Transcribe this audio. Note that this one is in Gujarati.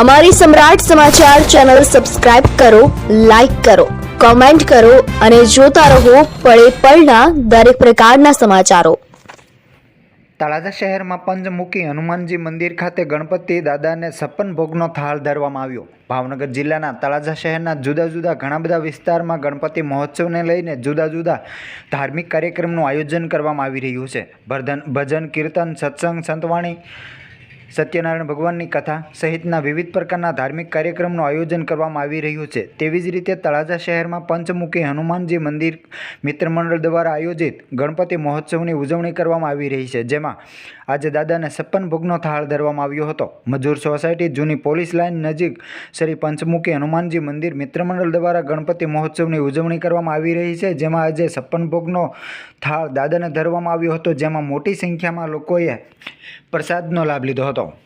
અમારી સમ્રાટ સમાચાર ચેનલ સબસ્ક્રાઇબ કરો, લાઇક કરો, કોમેન્ટ કરો અને જોતા રહો પળે પળના દરેક પ્રકારના સમાચારો. તળાજા શહેરમાં પંચમુખી હનુમાનજી મંદિર ખાતે ગણપતિ દાદાને છપ્પન ભોગનો થાળ ધરવામાં આવ્યો. ભાવનગર જિલ્લાના તળાજા શહેરના જુદા જુદા ઘણા બધા વિસ્તારમાં ગણપતિ મહોત્સવને લઈને જુદા જુદા ધાર્મિક કાર્યક્રમનું આયોજન કરવામાં આવી રહ્યું છે. ભજન ભજન, કીર્તન, સત્સંગ, સંતવાણી સત્યનારાયણ ભગવાનની કથા સહિતના વિવિધ પ્રકારના ધાર્મિક કાર્યક્રમનું આયોજન કરવામાં આવી રહ્યું છે. તેવી જ રીતે તળાજા શહેરમાં પંચમુખી હનુમાનજી મંદિર મિત્ર મંડળ દ્વારા આયોજિત ગણપતિ મહોત્સવની ઉજવણી કરવામાં આવી રહી છે, જેમાં આજે દાદાને છપ્પન ભોગનો થાળ ધરવામાં આવ્યો હતો. મજૂર સોસાયટી જૂની પોલીસ લાઇન નજીક શ્રી પંચમુખી હનુમાનજી મંદિર મિત્ર મંડળ દ્વારા ગણપતિ મહોત્સવની ઉજવણી કરવામાં આવી રહી છે, જેમાં આજે છપ્પન ભોગનો થાળ દાદાને ધરવામાં આવ્યો હતો, જેમાં મોટી સંખ્યામાં લોકોએ પ્રસાદનો લાભ લીધો હતો. Cada.